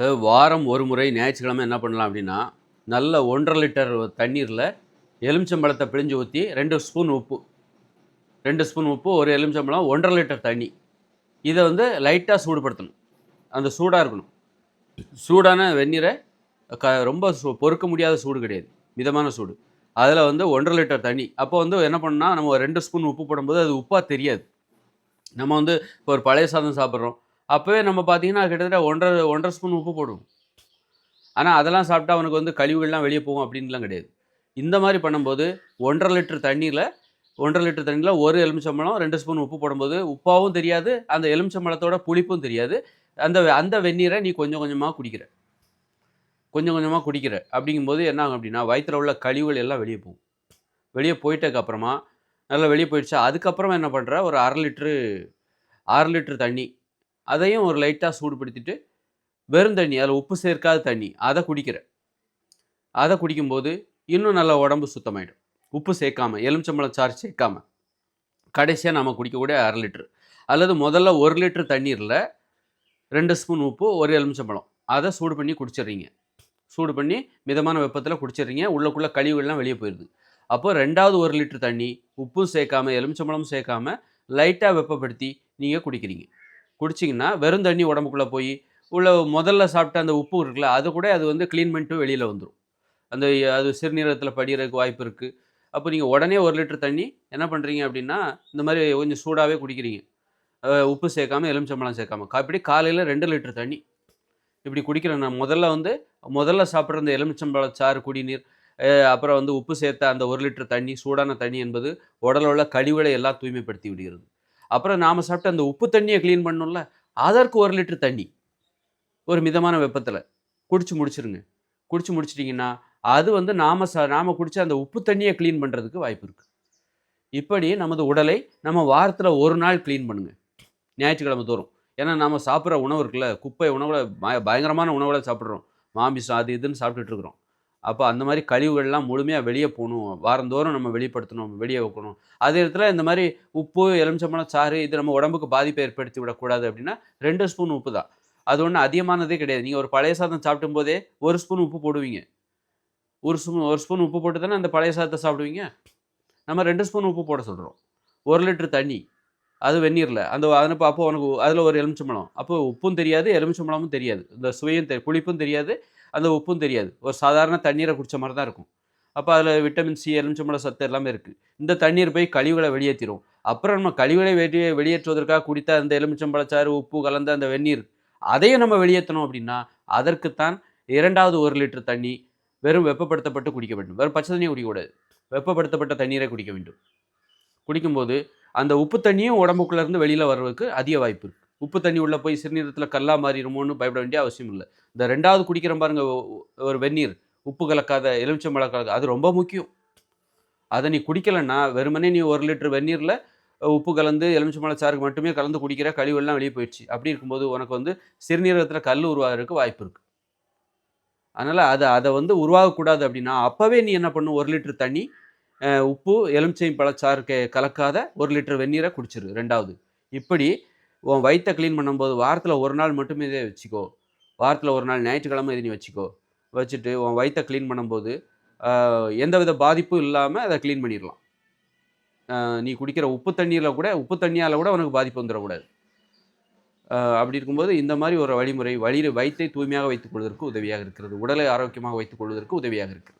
அதாவது வாரம் ஒரு முறை ஞாயிற்றுக்கிழமை என்ன பண்ணலாம் அப்படின்னா நல்ல ஒன்றரை லிட்டர் தண்ணீரில் எலுமிச்சம்பழத்தை பிழிஞ்சு ஊற்றி ரெண்டு ஸ்பூன் உப்பு ரெண்டு ஸ்பூன் உப்பு ஒரு எலுமிச்சம்பழம் ஒன்றரை லிட்டர் தண்ணி. இதை வந்து லைட்டாக சூடுபடுத்தணும். அந்த சூடாக இருக்கணும். சூடான வெந்நீரை க ரொம்ப சூ பொறுக்க முடியாத சூடு கிடையாது. மிதமான சூடு. அதில் வந்து ஒன்றரை லிட்டர் தண்ணி. அப்போ வந்து என்ன பண்ணால் நம்ம ரெண்டு ஸ்பூன் உப்பு போடும்போது அது உப்பாக தெரியாது. நம்ம வந்து இப்போ ஒரு பழைய சாதம் சாப்பிட்றோம். அப்போவே நம்ம பார்த்தீங்கன்னா கிட்டத்தட்ட ஒன்றரை ஒன்றரை ஸ்பூன் உப்பு போடுவோம். ஆனால் அதெல்லாம் சாப்பிட்டா அவனுக்கு வந்து கழிவுகள்லாம் வெளியே போகும் அப்படின்லாம் கிடையாது. இந்த மாதிரி பண்ணும்போது ஒன்றரை லிட்டர் தண்ணியில் ஒன்றரை லிட்டர் தண்ணியில் ஒரு எலுமிச்சம்பழம் ரெண்டு ஸ்பூன் உப்பு போடும்போது உப்பாவும் தெரியாது அந்த எலுமிச்சம்பழத்தோட புளிப்பும் தெரியாது. அந்த அந்த வெந்நீரை நீ கொஞ்சம் கொஞ்சமாக குடிக்கிற. கொஞ்சம் கொஞ்சமாக குடிக்கிற. அப்படிங்கும்போது என்ன ஆகும் அப்படின்னா வயிற்றில் உள்ள கழிவுகள் எல்லாம் வெளியே போகும். வெளியே போயிட்டதுக்கப்புறமா நல்லா வெளியே போயிடுச்சு. அதுக்கப்புறமா என்ன பண்ணுற ஒரு அரை லிட்ரு அரை லிட்ரு தண்ணி அதையும் ஒரு லைட்டாக சூடுபடுத்திட்டு வெறும் தண்ணி அதில் உப்பு சேர்க்காத தண்ணி அதை குடிக்கிற. அதை குடிக்கும்போது இன்னும் நல்லா உடம்பு சுத்தமாயிடும். உப்பு சேர்க்காம எலுமிச்சம்பழம் சாறு சேர்க்காம கடைசியாக நம்ம குடிக்கக்கூடிய அரை லிட்ரு அல்லது முதல்ல ஒரு லிட்டர் தண்ணீரில் ரெண்டு ஸ்பூன் உப்பு ஒரு எலுமிச்சம்பழம். அதை சூடு பண்ணி குடிச்சிடுறீங்க. சூடு பண்ணி மிதமான வெப்பத்தில் குடிச்சிடுறீங்க. உள்ளக்குள்ளே கழிவுகள்லாம் வெளியே போயிடுது அப்போ ரெண்டாவது ஒரு லிட்டர் தண்ணி உப்பும் சேர்க்காம எலுமிச்சம்பழமும் சேர்க்காம லைட்டாக வெப்பப்படுத்தி நீங்கள் குடிக்கிறீங்க. குடிச்சிங்கன்னா வெறும் தண்ணி உடம்புக்குள்ளே போய் உள்ள முதல்ல சாப்பிட்ட அந்த உப்பு இருக்குல்ல அது கூட அது வந்து க்ளீன் பண்ணிட்டு வெளியில் வந்துடும் அந்த அது சிறுநீரகத்தில் படிகிறதுக்கு வாய்ப்பு இருக்குது அப்போ நீங்கள் உடனே ஒரு லிட்டர் தண்ணி என்ன பண்ணுறீங்க அப்படின்னா இந்த மாதிரி கொஞ்சம் சூடாகவே குடிக்கிறீங்க. உப்பு சேர்க்காம எலுமிச்சம்பழம் சேர்க்காம. இப்படி காலையில் ரெண்டு லிட்டர் தண்ணி. இப்படி குடிக்கிறேன் நான் முதல்ல வந்து முதல்ல சாப்பிட்ற அந்த எலுமிச்சம்பழ சாறு குடிநீர் அப்புறம் வந்து உப்பு சேர்த்த அந்த ஒரு லிட்டர் தண்ணி சூடான தண்ணி என்பது உடலில் உள்ள கழிவுகளை எல்லாம் தூய்மைப்படுத்தி விடுகிறது. அப்புறம் நாம் சாப்பிட்ட அந்த உப்பு தண்ணியை க்ளீன் பண்ணோம்ல அதற்கு ஒரு லிட்டர் தண்ணி ஒரு மிதமான வெப்பத்தில் குடிச்சு முடிச்சிருங்க. குடிச்சு முடிச்சிட்டிங்கன்னா அது வந்து நாம் ச நாம குடிச்ச அந்த உப்பு தண்ணியை க்ளீன் பண்ணுறதுக்கு வாய்ப்பு இருக்குது இப்படி நமது உடலை நம்ம வாரத்தில் ஒரு நாள் க்ளீன் பண்ணுங்கள் ஞாயிற்றுக்கிழமை தோறும். ஏன்னா நாம் சாப்பிட்ற உணவு இருக்குல்ல குப்பை உணவில் பய பயங்கரமான உணவுகளை சாப்பிட்றோம். மாமிசம் அது இதுன்னு சாப்பிட்டுட்டு இருக்கிறோம். அப்போ அந்த மாதிரி கழிவுகள்லாம் முழுமையாக வெளியே போகணும். வாரந்தோறும் நம்ம வெளிப்படுத்தணும் வெளியே வைக்கணும். அதே இடத்துல இந்த மாதிரி உப்பு எலுமிச்சம்பழம் சாறு இது நம்ம உடம்புக்கு பாதிப்பை ஏற்படுத்தி விடக்கூடாது அப்படின்னா ரெண்டு ஸ்பூன் உப்பு தான். அது ஒன்றும் அதிகமானதே கிடையாது. நீங்கள் ஒரு பழைய சாதம் சாப்பிடும் போதே ஒரு ஸ்பூன் உப்பு போடுவீங்க. ஒரு ஸ்பூன் ஒரு ஸ்பூன் உப்பு போட்டு தானே அந்த பழைய சாதத்தை சாப்பிடுவீங்க? நம்ம ரெண்டு ஸ்பூன் உப்பு போட சொல்கிறோம் ஒரு லிட்டர் தண்ணி. அது வெந்நீரில். அந்த அதனப்போ அப்போ உனக்கு அதில் ஒரு எலுமிச்சம்பழம். அப்போ உப்பும் தெரியாது எலுமிச்சம்பழமும் தெரியாது. இந்த சுவையும் தெரியும் புளிப்பும் தெரியாது. அந்த உப்பும் தெரியாது. ஒரு சாதாரண தண்ணீரை குடித்த மாதிரி தான் இருக்கும். அப்போ அதில் விட்டமின் சி எலுமிச்சம்பழ சத்து எல்லாமே இருக்குது இந்த தண்ணீர் போய் கழிவுகளை வெளியேற்றிடும் அப்புறம் நம்ம கழிவுகளை வெளியே வெளியேற்றுவதற்காக குடித்த அந்த எலுமிச்சம்பழச்சாறு உப்பு கலந்த அந்த வெந்நீர் அதையும் நம்ம வெளியேற்றணும் அப்படின்னா அதற்குத்தான் இரண்டாவது ஒரு லிட்டர் தண்ணி வெறும் வெப்பப்படுத்தப்பட்டு குடிக்க வேண்டும். வெறும் பச்சை தண்ணியை குடிக்கக்கூடாது. வெப்பப்படுத்தப்பட்ட தண்ணீரை குடிக்க வேண்டும். குடிக்கும்போது அந்த உப்பு தண்ணியும் உடம்புக்குள்ளேருந்து வெளியில் வர்றதுக்கு அதிக வாய்ப்பு இருக்குது உப்பு தண்ணி உள்ளே போய் சிறுநீரத்தில் கல்லா மாறிடுமோன்னு பயப்பட வேண்டிய அவசியம் இல்லை. இந்த ரெண்டாவது குடிக்கிற பாருங்க ஒரு வெந்நீர் உப்பு கலக்காத எலுமிச்சம்பழம் கலக்காத அது ரொம்ப முக்கியம். அதை நீ குடிக்கலைன்னா வெறுமனே நீ ஒரு லிட்டர் வெந்நீரில் உப்பு கலந்து எலுமிச்சம்பழ சாருக்கு மட்டுமே கலந்து குடிக்கிற கழிவெல்லாம் வெளியே போயிடுச்சு. அப்படி இருக்கும்போது உனக்கு வந்து சிறுநீரகத்தில் கல் உருவாகிறதுக்கு வாய்ப்பு இருக்குது அதனால் அதை அதை வந்து உருவாகக்கூடாது அப்படின்னா அப்போவே நீ என்ன பண்ணும் ஒரு லிட்டர் தண்ணி உப்பு எலுமிச்சை பழச்சாறு கலக்காத ஒரு லிட்டர் வெந்நீரை குடிச்சிரு. ரெண்டாவது. இப்படி உன் வயிற்றை க்ளீன் பண்ணும்போது வாரத்தில் ஒரு நாள் மட்டுமே இதை வச்சுக்கோ. வாரத்தில் ஒரு நாள் ஞாயிற்றுக்கிழமை இதை நீ வச்சுக்கோ. வச்சுட்டு உன் வயிற்றை க்ளீன் பண்ணும்போது எந்தவித பாதிப்பும் இல்லாமல் அதை க்ளீன் பண்ணிடலாம். நீ குடிக்கிற உப்பு தண்ணியில் கூட உப்பு தண்ணியால் கூட உனக்கு பாதிப்பு வந்துடக்கூடாது. அப்படி இருக்கும்போது இந்த மாதிரி ஒரு வழிமுறை வழி வயிற்றை தூய்மையாக வைத்துக் கொள்வதற்கு உதவியாக இருக்கிறது. உடலை ஆரோக்கியமாக வைத்துக் கொள்வதற்கு உதவியாக இருக்கிறது